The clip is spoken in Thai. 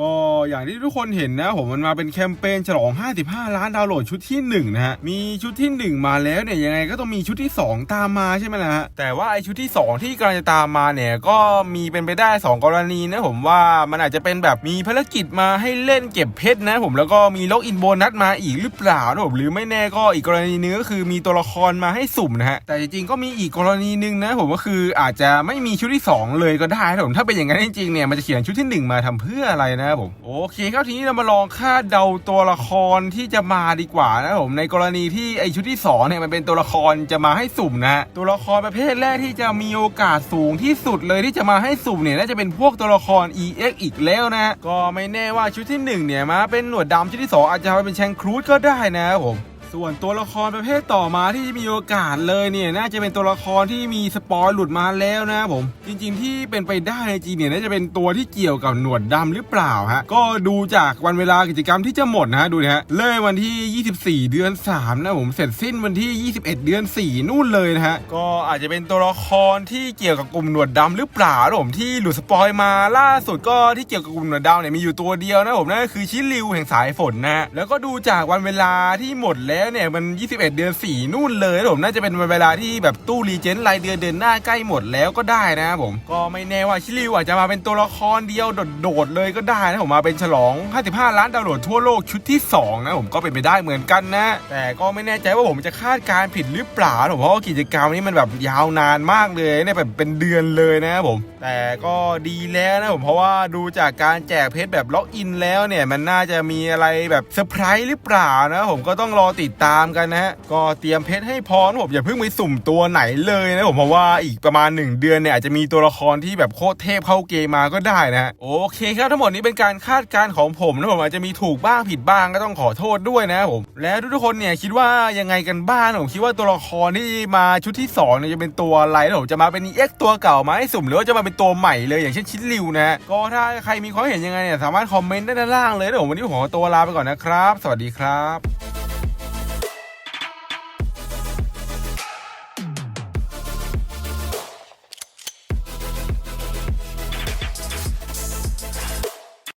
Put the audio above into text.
ก็อย่างที่ทุกคนเห็นนะผมมันมาเป็นแคมเปญฉลอง 55 ล้านดาวน์โหลดชุดที่ 1 นะฮะ มีชุดที่ 1 มาแล้วเนี่ยยังไงก็ต้องมีชุดที่ 2 ตามมาใช่ไหมล่ะฮะ แต่ว่าไอชุดที่ 2 ที่กำลังจะตามมาเนี่ยก็มีเป็นไปได้ 2 กรณีนะผมว่ามันอาจจะเป็นแบบมีภารกิจมาให้เล่นเก็บเพชรนะผมแล้วก็มีล็อกอินโบนัสมาอีกหรือเปล่านะผมหรือไม่แน่ก็อีกกรณีนึงก็คือมีตัวละครมาให้สุ่มนะฮะแต่จริงๆก็มีอีกกรณีนึงนะผมก็คืออาจจะไม่มีชุดที่ 2 เลยก็ได้นะผมถ้าเป็นอย่างนั้นจริงๆเนี่ยมันจะเขียนชุดที่ 1 มาทำเพื่ออะไรนะครับผมโอเคครับทีนี้เรามาลองคาดเดาตัวละครที่จะมาดีกว่านะครับผมในกรณีที่ไอชุดที่2เนี่ยมันเป็นตัวละครจะมาให้สุ่มนะตัวละครประเภทแรกที่จะมีโอกาสสูงที่สุดเลยที่จะมาให้สุ่มเนี่ยน่าจะเป็นพวกตัวละคร EX อีกแล้วนะก็ไม่แน่ว่าชุดที่หนึ่งเนี่ยมาเป็นหนวดดำชุดที่สองอาจจะมาเป็นแชงครูดก็ได้นะครับผม ส่วนตัวละครประเภทต่อมาที่มีโอกาสเลยเนี่ยน่าจะเป็นตัวละครที่มีสปอยหลุดมาแล้วนะครับผมจริง ๆ ที่เป็นไปได้จริงๆเนี่ยน่าจะเป็นตัวที่เกี่ยวกับหนวดดำหรือเปล่าฮะก็ดูจากวันเวลากิจกรรมที่จะหมดนะฮะดูนะฮะเริ่มวันที่ 24 เดือน 3 นะผมเสร็จสิ้นวันที่ 21 เดือน 4 นู่นเลยนะฮะก็อาจจะเป็นตัวละครที่เกี่ยวกับกลุ่มหนวดดำหรือเปล่าผมที่หลุดสปอยมาล่าสุดก็ที่เกี่ยวกับกลุ่มหนวดดำเนี่ยมีอยู่ตัวเดียวนะผมนั่นก็คือชิลิวแห่งสายฝนนะแล้วก็ดูจากวันเวลาที่หมดแล้วแล้วเนี่ยมัน 21 เดือน 4 นู่นเลยนะผมน่าจะเป็นเวลาที่แบบตู้รีเจนต์รายเดือนเดือนหน้าใกล้หมดแล้วก็ได้นะครับผม ก็ไม่แน่ว่าชิลิวอาจจะมาเป็นตัวละครเดียวโดดๆเลยก็ได้นะผมมาเป็นฉลอง 55 ล้านดาวน์โหลดทั่วโลกชุดที่ 2 นะผมก็เป็นไปได้เหมือนกันนะ แต่ก็ไม่แน่ใจว่าผมจะคาดการณ์ผิดหรือเปล่าผมเพราะว่ากิจกรรมนี้มันแบบยาวนานมากเลยเนี่ยแบบเป็นเดือนเลยนะครับผม แต่ก็ดีแล้วนะผมเพราะว่าดูจากการแจกเพชรแบบล็อกอินแล้วเนี่ยมันน่าจะมีอะไรแบบเซอร์ไพรส์หรือเปล่านะผมก็ต้องรอติดตามกันนะฮะก็เตรียมเพชรให้พร้อมผมอย่าเพิ่งไปสุ่มตัวไหนเลยนะผมเพราะว่าอีกประมาณ 1 เดือนเนี่ยอาจจะมีตัวละครที่แบบโคตรเทพเข้าเกมมาก็ได้นะฮะโอเคครับทั้งหมดนี้เป็นการคาดการณ์ของผมนะผมอาจจะมีถูกบ้างผิดบ้างก็ต้องขอโทษด้วยนะครับผมแล้วทุกคนเนี่ยคิดว่ายังไงกันบ้างผมคิดว่าตัวละครที่มาชุดที่สองเนี่ยจะเป็นตัวอะไรนะผมจะมาเป็น EX ตัวเก่ามาให้สุ่มหรือว่าจะมาเป็นตัวใหม่เลยอย่างเช่นชิดริวนะก็ถ้าใครมีความเห็นยังไงเนี่ยสามารถคอมเมนต์ได้ด้านล่างเลยนะผมวันนี้ผมขอตัวลาไปก่อนนะครับ สวัสดีครับ